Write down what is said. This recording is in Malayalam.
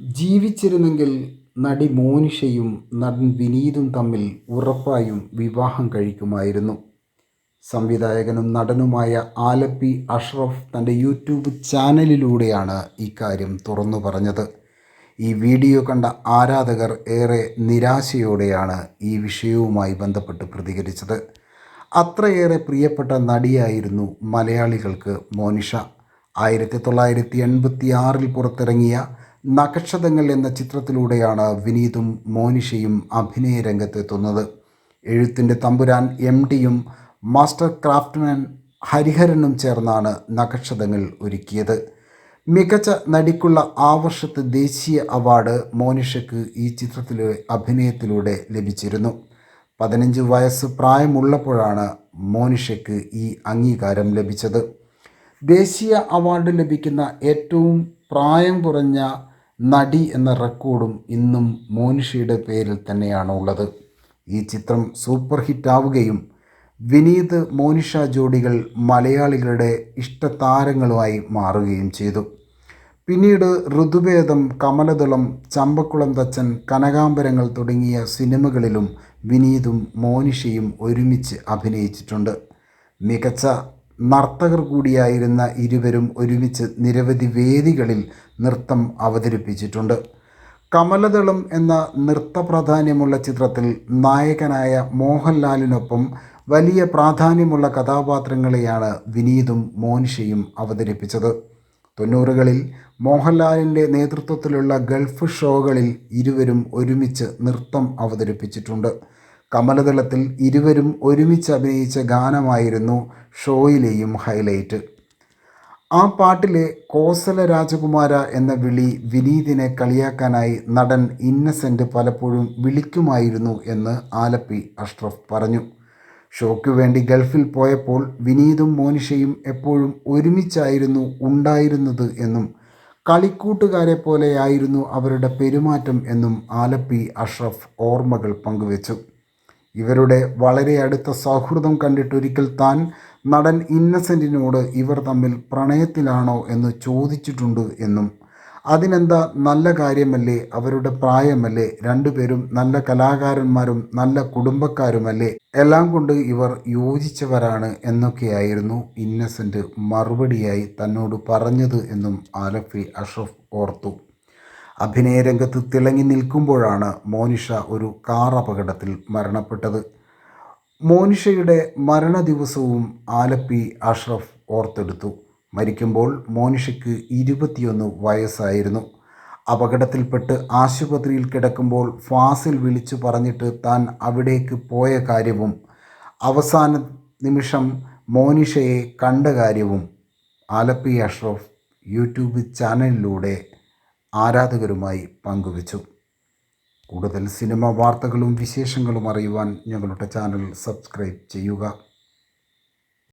ജീവിച്ചിരുന്നെങ്കിൽ നടി മോനിഷയും നടൻ വിനീതും തമ്മിൽ ഉറപ്പായും വിവാഹം കഴിക്കുമായിരുന്നു. സംവിധായകനും നടനുമായ ആലപ്പി അഷ്റഫ് തന്റെ യൂട്യൂബ് ചാനലിലൂടെയാണ് ഇക്കാര്യം തുറന്നു പറഞ്ഞത്. ഈ വീഡിയോ കണ്ട ആരാധകർ ഏറെ നിരാശയോടെയാണ് ഈ വിഷയവുമായി ബന്ധപ്പെട്ട് പ്രതികരിച്ചത്. അത്രയേറെ പ്രിയപ്പെട്ട നടിയായിരുന്നു മലയാളികൾക്ക് മോനിഷ. ആയിരത്തി തൊള്ളായിരത്തി എൺപത്തി ആറിൽ പുറത്തിറങ്ങിയ നക്ഷതങ്ങൾ എന്ന ചിത്രത്തിലൂടെയാണ് വിനീതും മോനിഷയും അഭിനയ രംഗത്തെത്തുന്നത്. എഴുത്തിന്റെ തമ്പുരാൻ എം ഡിയും മാസ്റ്റർ ക്രാഫ്റ്റ്മാൻ ഹരിഹരനും ചേർന്നാണ് നക്ഷതങ്ങൾ ഒരുക്കിയത്. മികച്ച നടിക്കുള്ള ആ വർഷത്തെ ദേശീയ അവാർഡ് മോനിഷയ്ക്ക് ഈ ചിത്രത്തിലെ അഭിനയത്തിലൂടെ ലഭിച്ചിരുന്നു. പതിനഞ്ച് വയസ്സ് പ്രായമുള്ളപ്പോഴാണ് മോനിഷയ്ക്ക് ഈ അംഗീകാരം ലഭിച്ചത്. ദേശീയ അവാർഡ് ലഭിക്കുന്ന ഏറ്റവും പ്രായം കുറഞ്ഞ നടി എന്ന റെക്കോർഡും ഇന്നും മോനിഷയുടെ പേരിൽ തന്നെയാണ് ഉള്ളത്. ഈ ചിത്രം സൂപ്പർ ഹിറ്റാവുകയും വിനീത് മോനിഷ ജോഡികൾ മലയാളികളുടെ ഇഷ്ടതാരങ്ങളുമായി മാറുകയും ചെയ്തു. പിന്നീട് ഋതുഭേദം കമലദളം ചമ്പക്കുളം തച്ചൻ കനകാംബരങ്ങൾ തുടങ്ങിയ സിനിമകളിലും വിനീതും മോനിഷയും ഒരുമിച്ച് അഭിനയിച്ചിട്ടുണ്ട്. മികച്ച നർത്തകർ കൂടിയായിരുന്ന ഇരുവരും ഒരുമിച്ച് നിരവധി വേദികളിൽ നൃത്തം അവതരിപ്പിച്ചിട്ടുണ്ട്. കമലദളം എന്ന നൃത്ത പ്രാധാന്യമുള്ള ചിത്രത്തിൽ നായകനായ മോഹൻലാലിനൊപ്പം വലിയ പ്രാധാന്യമുള്ള കഥാപാത്രങ്ങളെയാണ് വിനീതും മോനിഷയും അവതരിപ്പിച്ചത്. തൊണ്ണൂറുകളിൽ മോഹൻലാലിന്റെ നേതൃത്വത്തിലുള്ള ഗൾഫ് ഷോകളിൽ ഇരുവരും ഒരുമിച്ച് നൃത്തം അവതരിപ്പിച്ചിട്ടുണ്ട്. കമലതലത്തിൽ ഇരുവരും ഒരുമിച്ച് അഭിനയിച്ച ഗാനമായിരുന്നു ഷോയിലെയും ഹൈലൈറ്റ്. ആ പാട്ടിലെ കോസല രാജകുമാര എന്ന വിളി വിനീതിനെ കളിയാക്കാനായി നടൻ ഇന്നസെന്റ് പലപ്പോഴും വിളിക്കുമായിരുന്നു എന്ന് ആലപ്പി അഷ്റഫ് പറഞ്ഞു. ഷോയ്ക്കു വേണ്ടി ഗൾഫിൽ പോയപ്പോൾ വിനീതും മോനിഷയും എപ്പോഴും ഒരുമിച്ചായിരുന്നു ഉണ്ടായിരുന്നത് എന്നും കളിക്കൂട്ടുകാരെ പോലെയായിരുന്നു അവരുടെ പെരുമാറ്റം എന്നും ആലപ്പി അഷ്റഫ് ഓർമ്മകൾ പങ്കുവച്ചു. ഇവരുടെ വളരെ അടുത്ത സൗഹൃദം കണ്ടിട്ടൊരിക്കൽ താൻ നടൻ ഇന്നസെന്റിനോട് ഇവർ തമ്മിൽ പ്രണയത്തിലാണോ എന്ന് ചോദിച്ചിട്ടുണ്ട് എന്നും അതിനെന്താ നല്ല കാര്യമല്ലേ അവരുടെ പ്രായമല്ലേ രണ്ടുപേരും നല്ല കലാകാരന്മാരും നല്ല കുടുംബക്കാരുമല്ലേ എല്ലാം കൊണ്ട് ഇവർ യോജിച്ചവരാണ് എന്നൊക്കെയായിരുന്നു ഇന്നസെന്റ് മറുപടിയായി തന്നോട് പറഞ്ഞത് എന്നും ആലഫി അഷ്റഫ് ഓർത്തു. അഭിനയ രംഗത്ത് തിളങ്ങി നിൽക്കുമ്പോഴാണ് മോനിഷ ഒരു കാർ അപകടത്തിൽ മരണപ്പെട്ടത്. മോനിഷയുടെ മരണ ദിവസവും ആലപ്പി അഷ്റഫ് ഓർത്തെടുത്തു. മരിക്കുമ്പോൾ മോനിഷയ്ക്ക് ഇരുപത്തിയൊന്ന് വയസ്സായിരുന്നു. അപകടത്തിൽപ്പെട്ട് ആശുപത്രിയിൽ കിടക്കുമ്പോൾ ഫാസിൽ വിളിച്ചു പറഞ്ഞിട്ട് താൻ അവിടേക്ക് പോയ കാര്യവും അവസാന നിമിഷം മോനിഷയെ കണ്ട കാര്യവും ആലപ്പി അഷ്റഫ് യൂട്യൂബ് ചാനലിലൂടെ ആരാധകരുമായി പങ്കുവച്ചു. കൂടുതൽ സിനിമ വാർത്തകളും വിശേഷങ്ങളും അറിയുവാൻ ഞങ്ങളുടെ ചാനൽ സബ്സ്ക്രൈബ് ചെയ്യുക.